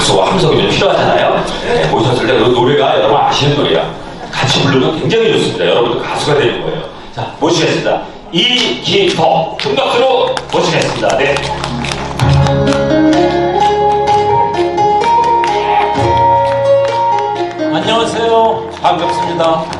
가수와 함성이 좀 필요하잖아요. 네, 모셨을 때그 노래가 여러분 아시는 노래야. 같이 부르면 굉장히 좋습니다. 여러분도 가수가 되는 거예요. 자, 모시겠습니다. 이기퍼 중덕수로 모시겠습니다. 네. 안녕하세요. 반갑습니다.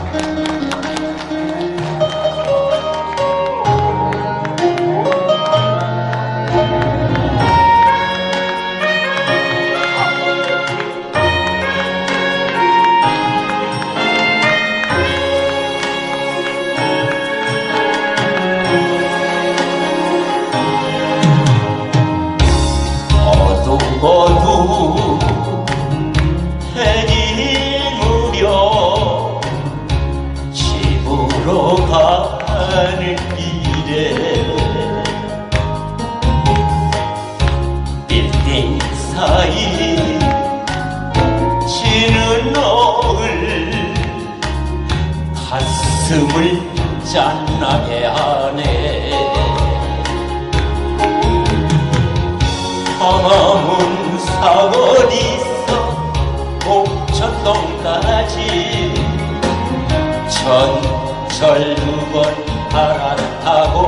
집으로 가는 길에 빌딩 사이 지는 노을 가슴을 짠나게 하네. 험한 사거리서 옥천동까지. 전 철 두번 갈아타고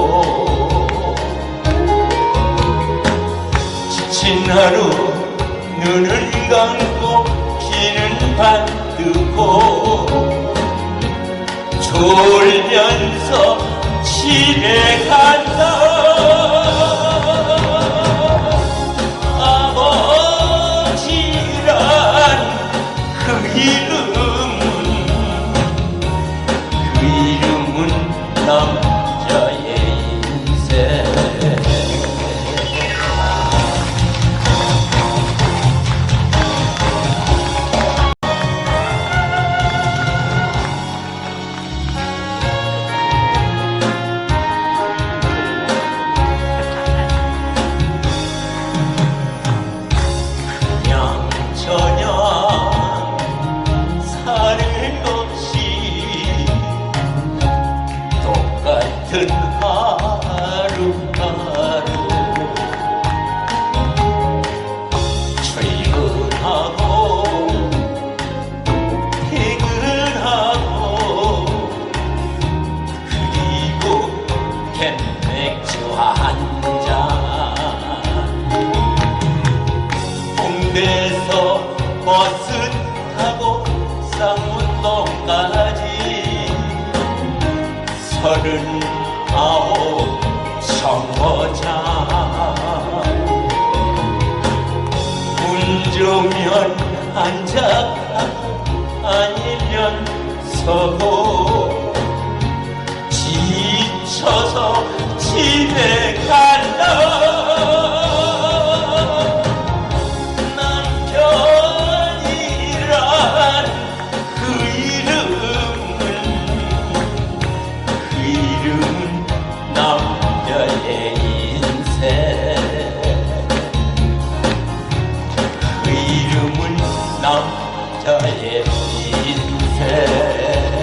지친 하루 눈을 감고 귀는 반뜨고 졸면서 집에 간다 같은 하루하루. 출근하고 퇴근하고 그리고 캔맥주 한잔. 홍대에서 버스 타고 쌍문동까지. 서른 아홉 정거장 운 좋으면 앉아가고 아니면 서고. 지쳐서 저의 인생